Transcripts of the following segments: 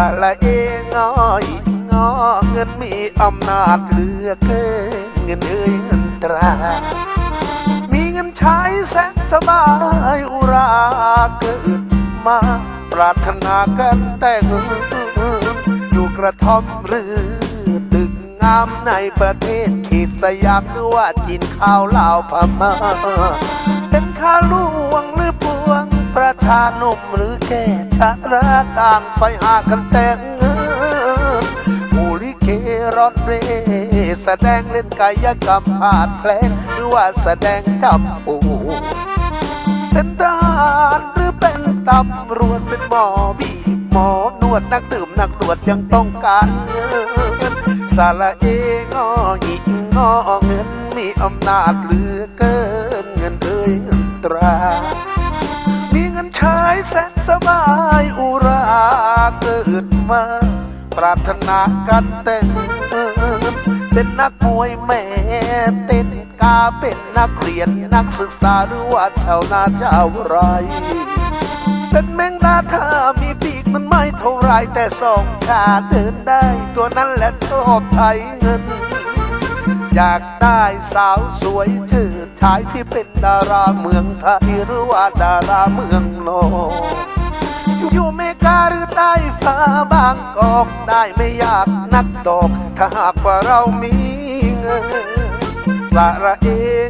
สาระเองอ้อยงอเงินมีอำนาจเหลือเกินเงินเอ้ยเงินตรา มีเงินใช้แสนสบายอุราเกิดมาปรารถนากันแต่งอยู่กระท่อมหรือตึกงามในประเทศเขตสยามหรือว่าจีนข้าวลาวพม่าเป็นข้าหลวงหรือปานุ่มหรือแก่ชะระต่างไฟหากันแต่งมูลิเครอนเร แสดงเล่นกายกรรมผาดแผลงหรือว่าแสดงจำปูเป็นทหารหรือเป็นตำรวจเป็นหมอบีหมอนวดนักดื่มนักตรวจยังต้องการเงินสาระเองอหญิงงอเงินมีอำนาจเหลือเกินเงินเอ้ยเงินตรา แสนสบายอุราเกิดมา ปรารถนากันแต่เป็นนักมวยแม่เต้นกาเป็นนักเรียนนักศึกษาหรือว่าชาวนาเจ้าไร เป็นแมงดาถ้ามีปีกมันไม่เท่าไรแต่สองขาเดินได้ ตัวนั้นแหละชอบไทยเงิน อยากได้สาวสวยเชิดชายที่เป็นดาราเมืองไทยหรือว่าดาราเมืองนอกอยู่เมกาหรือใต้ฟ้าบางกอกได้ไม่ยากนักดอก ถ้าหากว่าเรามีเงินสาระเอ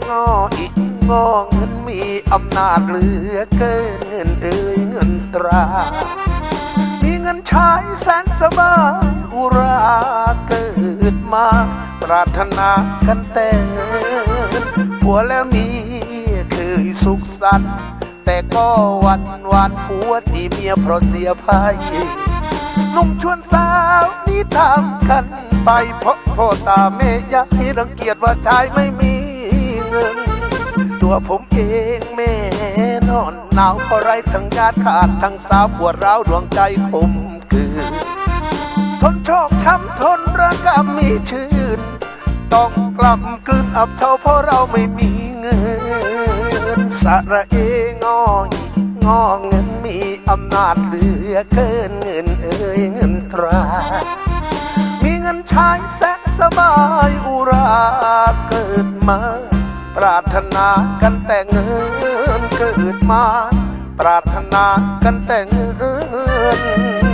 งออีกงอเงินมีอำนาจเหลือเกินเงินเอ่ยเงินตรา มีเงินใช้แสนสบายอุราเกิดมา รารถนากันแต่งผัวแล้วเมียเคยสุขสันต์แต่ก็วันวานผัวตีเมียเพราะเสียภัยนุ่มชวนสาวนี่ทำกันไปเพราะพ่อตาแม่ยายรังเกียจว่าชายไม่มีเงิน ตัวผมเองแม่นอนหนาวเพราะไรทั้งญาติขาดทั้งสาวปวดร้าวดวงใจผมคือทนโชคช้ำทนระกำมีชื่น ต้องกลับกลืนอับเท่าเพราะเราไม่มีเงินสาระเองอยงอเงินมีอำนาจเหลือเกินเงินเอ่ยเงินตรา มีเงินใช้แสนสบายอุราเกิดมา ปรารถนากันแต่เงินเกิดมา ปรารถนากันแต่เงิน